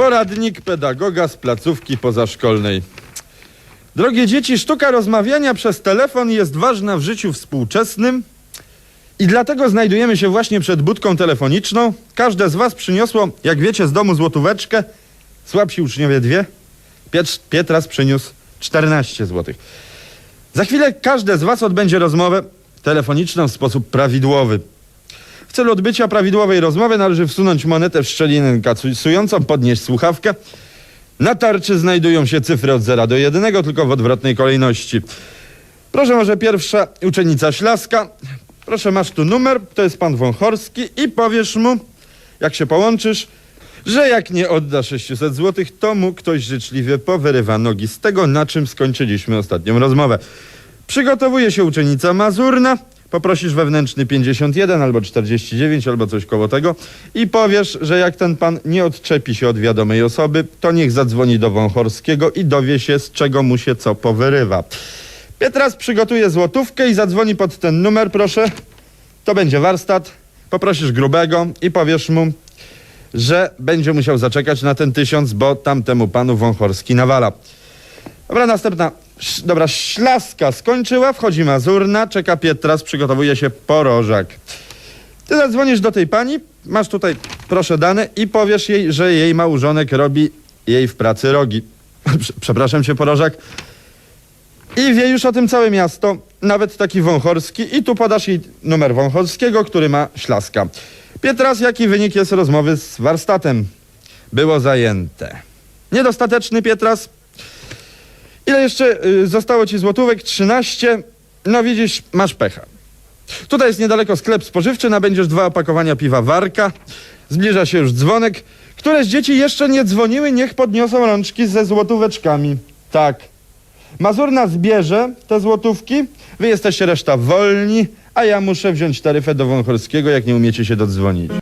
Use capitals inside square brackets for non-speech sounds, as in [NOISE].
Poradnik pedagoga z placówki pozaszkolnej. Drogie dzieci, sztuka rozmawiania przez telefon jest ważna w życiu współczesnym i dlatego znajdujemy się właśnie przed budką telefoniczną. Każde z was przyniosło, jak wiecie, z domu złotóweczkę. Słabsi uczniowie dwie. Piet- Pietras przyniósł 14 złotych. Za chwilę każde z was odbędzie rozmowę telefoniczną w sposób prawidłowy. W celu odbycia prawidłowej rozmowy należy wsunąć monetę w szczelinę kasującą, podnieść słuchawkę. Na tarczy znajdują się cyfry od 0 do 1, tylko w odwrotnej kolejności. Proszę może pierwsza uczennica Ślaska. Proszę, masz tu numer, to jest pan Wąchorski i powiesz mu, jak się połączysz, że jak nie odda 600 zł, to mu ktoś życzliwie powyrywa nogi z tego, na czym skończyliśmy ostatnią rozmowę. Przygotowuje się uczennica Mazurna. Poprosisz wewnętrzny 51 albo 49 albo coś koło tego i powiesz, że jak ten pan nie odczepi się od wiadomej osoby, to niech zadzwoni do Wąchorskiego i dowie się, z czego mu się co powyrywa. Pietras przygotuje złotówkę i zadzwoni pod ten numer, proszę. To będzie warsztat. Poprosisz grubego i powiesz mu, że będzie musiał zaczekać na ten tysiąc, bo tamtemu panu Wąchorski nawala. Dobra, następna. Dobra, Ślaska skończyła, wchodzi Mazurna, czeka Pietras, przygotowuje się porożak. Ty zadzwonisz do tej pani, masz tutaj, proszę, dane i powiesz jej, że jej małżonek robi jej w pracy rogi. [LAUGHS] Prze- Przepraszam cię, porożak. I wie już o tym całe miasto, nawet taki Wąchorski. I tu podasz jej numer Wąchorskiego, który ma Ślaska. Pietras, jaki wynik jest rozmowy z warsztatem? Było zajęte. Niedostateczny Pietras. Ile jeszcze y, zostało ci złotówek? 13. No widzisz, masz pecha. Tutaj jest niedaleko sklep spożywczy, nabędziesz dwa opakowania piwa Warka. Zbliża się już dzwonek. Które z dzieci jeszcze nie dzwoniły, niech podniosą rączki ze złotóweczkami. Tak. Mazurna zbierze te złotówki, wy jesteście reszta wolni, a ja muszę wziąć taryfę do Wąchorskiego, jak nie umiecie się dodzwonić.